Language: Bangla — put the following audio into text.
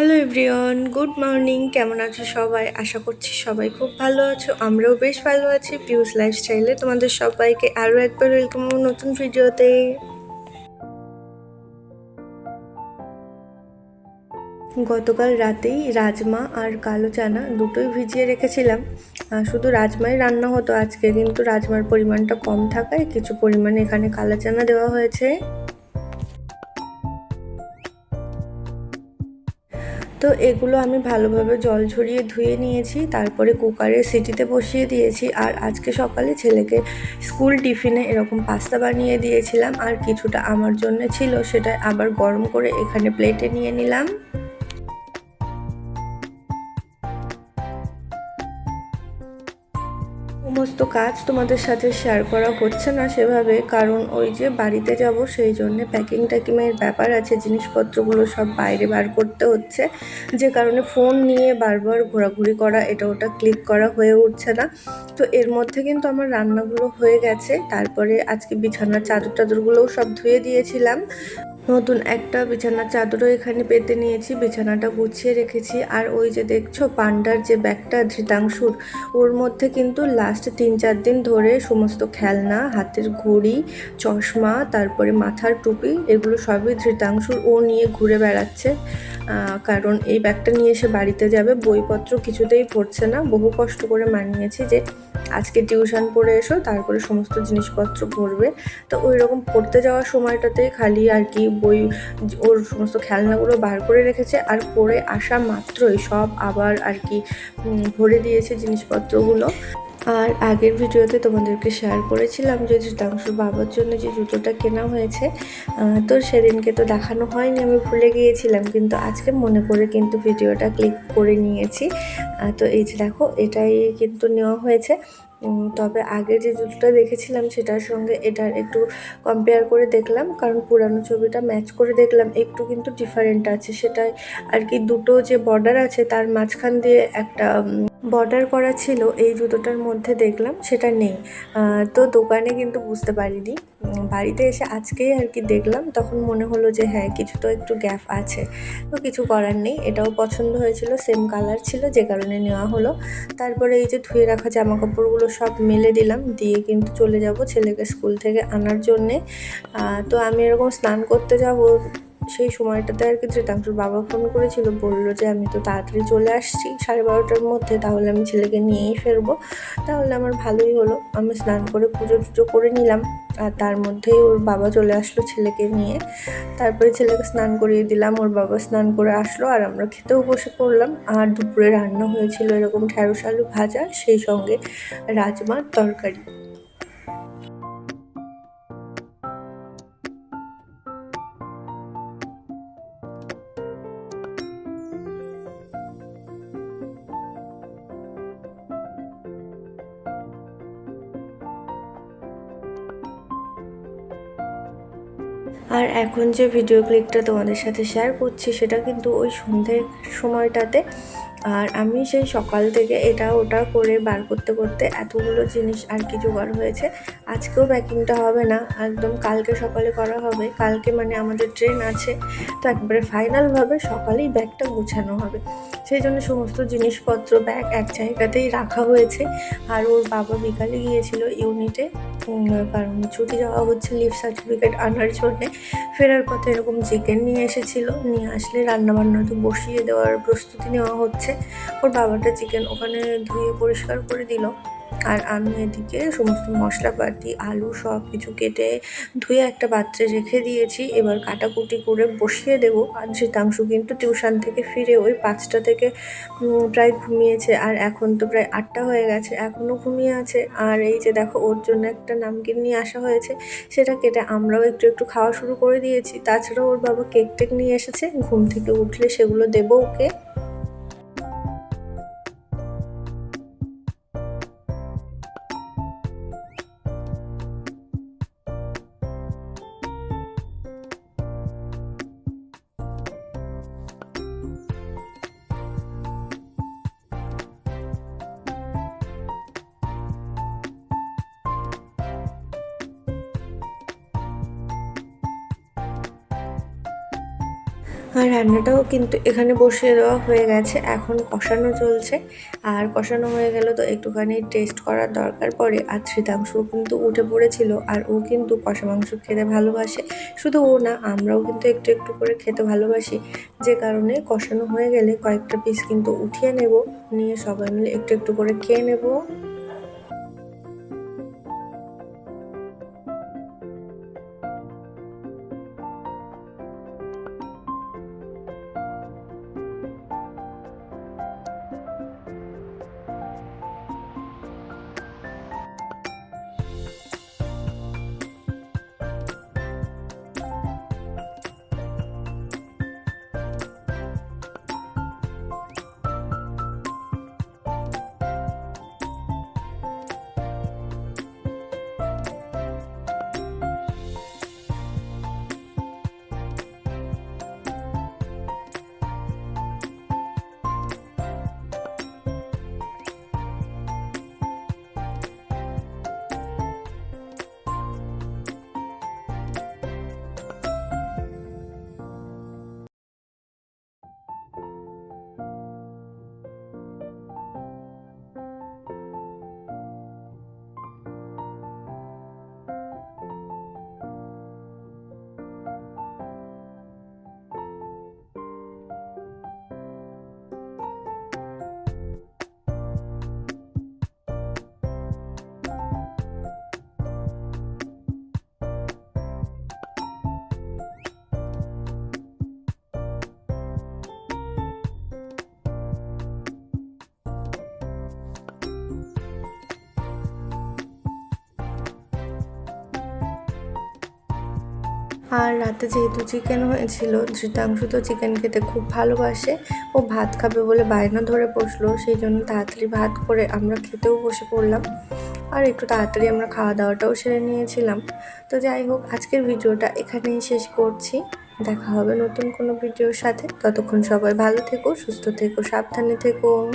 হ্যালো এভরিওয়ান গুড মর্নিং কেমন আছো সবাই? আশা করছি সবাই খুব ভালো আছো, আমরাও বেশ ভালো আছি পিউস লাইফস্টাইলে তোমাদের সবাইকে আরও একবার ওয়েলকাম নতুন ভিডিওতে গতকাল রাতেই রাজমা আর কালো চানা দুটোই ভিজিয়ে রেখেছিলাম। শুধু রাজমাই রান্না হতো আজকে, কিন্তু রাজমার পরিমাণটা কম থাকায় কিছু পরিমাণে এখানে কালো চানা দেওয়া হয়েছে। তো এগুলো আমি ভালোভাবে জল ঝরিয়ে ধুয়ে নিয়েছি, তারপরে কুকারে সিটিতে বসিয়ে দিয়েছি, আর আজকে সকালে ছেলেকে স্কুল টিফিনে এরকম পাস্তা বানিয়ে দিয়েছিলাম, আর কিছুটা আমার জন্য ছিল, সেটা আবার গরম করে এখানে প্লেটে নিয়ে নিলাম। সমস্ত কাজ তোমাদের সাথে শেয়ার করা হচ্ছে না সেভাবে, কারণ ওই যে বাড়িতে যাব সেই জন্যে প্যাকিং ট্যাকিংয়ের ব্যাপার আছে, জিনিসপত্রগুলো সব বাইরে বার করতে হচ্ছে। যে কারণে ফোন নিয়ে বারবার ঘোরাঘুরি করা, এটা ওটা ক্লিক করা হয়ে উঠছে না। তো এর মধ্যে কিন্তু আমার রান্নাগুলো হয়ে গেছে, তারপরে আজকে বিছানার চাদর টাদরগুলোও সব ধুয়ে দিয়েছিলাম। নতুন একটা বিছানার চাদরও এখানে পেতে নিয়েছি। বিছানাটা গুছিয়ে রেখেছি। আর ওই যে দেখছ, পান্ডার যে ব্যাগটা, ধৃতাংশুর, ওর মধ্যে কিন্তু লাস্ট তিন চার দিন ধরে সমস্ত খেলনা, হাতের ঘড়ি, চশমা, তারপরে মাথার টুপি, এগুলো সবই ধৃতাংশুর ও নিয়ে ঘুরে বেড়াচ্ছে। কারণ এই ব্যাগটা নিয়ে এসে বাড়িতে যাবে, বইপত্র কিছুতেই পড়ছে না। বহু কষ্ট করে মানিয়েছি যে আজকে টিউশন পড়ে এসো, তারপরে সমস্ত জিনিসপত্র পড়বে তো ওই রকম পড়তে যাওয়ার সময়টাতে খালি আর কি বই, ওর সমস্ত খেলনাগুলো বার করে রেখেছে আর পড়ে আসা মাত্রই সব আবার আর কি ভরে দিয়েছে জিনিসপত্রগুলো। আর আগের ভিডিওতে তোমাদেরকে শেয়ার করেছিলাম যে জিতাংশুর বাবার জন্য যে জুতোটা কেনা হয়েছে তো সেদিনকে তো দেখানো হয়নি, আমি ভুলে গিয়েছিলাম, কিন্তু আজকে মনে করে কিন্তু ভিডিওটা ক্লিক করে নিয়েছি। তো এই যে দেখো, এটাই কিন্তু নেওয়া হয়েছে। তবে আগে যে জুতোটা দেখেছিলাম সেটার সঙ্গে এটার একটু কম্পেয়ার করে দেখলাম, কারণ পুরানো ছবিটা ম্যাচ করে দেখলাম, একটু কিন্তু ডিফারেন্ট আছে। সেটাই আর কি দুটো যে বর্ডার আছে, তার মাঝখান দিয়ে একটা বর্ডার করা ছিল, এই জুতোটার মধ্যে দেখলাম, সেটা নেই। তো দোকানে কিন্তু বুঝতে পারিনি। বাড়িতে এসে আজকেই আর কি দেখলাম, তখন মনে হলো যে হ্যাঁ কিছু তো একটু গ্যাপ আছে। তো কিছু করার নেই, এটাও পছন্দ হয়েছিল সেম কালার ছিল, যে কারণে নেওয়া হলো। তারপরে এই যে ধুয়ে রাখা জামা কাপড়গুলো সব মেলে দিলাম, দিয়ে কিন্তু চলে যাব ছেলেকে স্কুল থেকে আনার জন্যে। তো আমি এরকম স্নান করতে যাব সেই সময়টাতে আর কি ধৃতাংশুর বাবা ফোন করেছিল, বলল যে আমি তো তাড়াতাড়ি চলে আসছি, সাড়ে বারোটার মধ্যে তাহলে আমি ছেলেকে নিয়েই ফেরবো। তাহলে আমার ভালোই হলো। আমি স্নান করে পুজো টুজো করে নিলাম, আর তার মধ্যেই ওর বাবা চলে আসলো ছেলেকে নিয়ে। তারপরে ছেলেকে স্নান করিয়ে দিলাম, ওর বাবা স্নান করে আসলো, আর আমরা খেতেও বসে পড়লাম। আর দুপুরে রান্না হয়েছিল এরকম ঢ্যাঁড়স আলু ভাজা, সেই সঙ্গে রাজমার তরকারি। আর এখন যে ভিডিও ক্লিপটা তোমাদের সাথে শেয়ার করছি, সেটা কিন্তু ওই সন্ধ্যের সময়টাতে। আর আমি সেই সকাল থেকে এটা ওটা করে বার করতে করতে এতগুলো জিনিস আর কি জোগাড় হয়েছে। আজকেও প্যাকিংটা হবে না, একদম কালকে সকালে করা হবে। কালকে মানে আমাদের ট্রেন আছে, তো একবারে ফাইনালভাবে সকালেই ব্যাগটা গুছানো হবে। সেই জন্য সমস্ত জিনিসপত্র ব্যাগ এক জায়গাতেই রাখা হয়েছে। আর ওর বাবা বিকালে গিয়েছিল ইউনিটে কারণ ছুটি যাওয়া হচ্ছে লিভ সার্টিফিকেট আনার জন্যে। ফেরার পথে এরকম চিকেন নিয়ে এসেছিল। নিয়ে আসলে রান্নাবান্না তো বসিয়ে দেওয়ার প্রস্তুতি নেওয়া হচ্ছে। ওর বাবাটা চিকেন ওখানে ধুয়ে পরিষ্কার করে দিল। আর আমি এদিকে সমস্ত মশলাপাতি, আলু সব কিছু কেটে ধুয়ে একটা পাত্রে রেখে দিয়েছি। এবার কাটাকুটি করে বসিয়ে দেবো। আর শীতাংশু কিন্তু টিউশন থেকে ফিরে ওই পাঁচটা থেকে প্রায় ঘুমিয়েছে। আর এখন তো প্রায় আটটা হয়ে গেছে এখনও ঘুমিয়ে আছে। আর এই যে দেখো, ওর জন্য একটা নামকিন নিয়ে আসা হয়েছে। সেটা কেটে আমরাও একটু একটু খাওয়া শুরু করে দিয়েছি। তাছাড়াও ওর বাবা কেক টেক নিয়ে এসেছে। ঘুম থেকে উঠলে সেগুলো দেবো ওকে। আর রান্নাটাও কিন্তু এখানে বসিয়ে দেওয়া হয়ে গেছে। এখন কষানো চলছে। আর কষানো হয়ে গেল তো একটুখানি টেস্ট করার দরকার পড়ে। আর শীতাংশু কিন্তু উঠে পড়েছিল। আর ও কিন্তু কষা মাংস খেতে ভালোবাসে। শুধু ও না, আমরাও কিন্তু একটু একটু করে খেতে ভালোবাসি। যে কারণে কষানো হয়ে গেলে কয়েকটা পিস কিন্তু উঠিয়ে নেব। নিয়ে সবাই মিলে একটু একটু করে খেয়ে নেব। আর রাতে যেহেতু চিকেন হয়েছিল, ধৃতাংশ তো চিকেন খেতে খুব ভালোবাসে। ও ভাত খাবে বলে বায়না ধরে বসল, সেই জন্য তাড়াতাড়ি ভাত করে আমরা খেতেও বসে পড়লাম। আর একটু তাড়াতাড়ি আমরা খাওয়া দাওয়াটাও সেরে নিয়েছিলাম। তো যাই হোক, আজকের ভিডিওটা এখানেই শেষ করছি। দেখা হবে নতুন কোনো ভিডিওর সাথে। ততক্ষণ সবাই ভালো থেকো, সুস্থ থেকো, সাবধানে থেকো।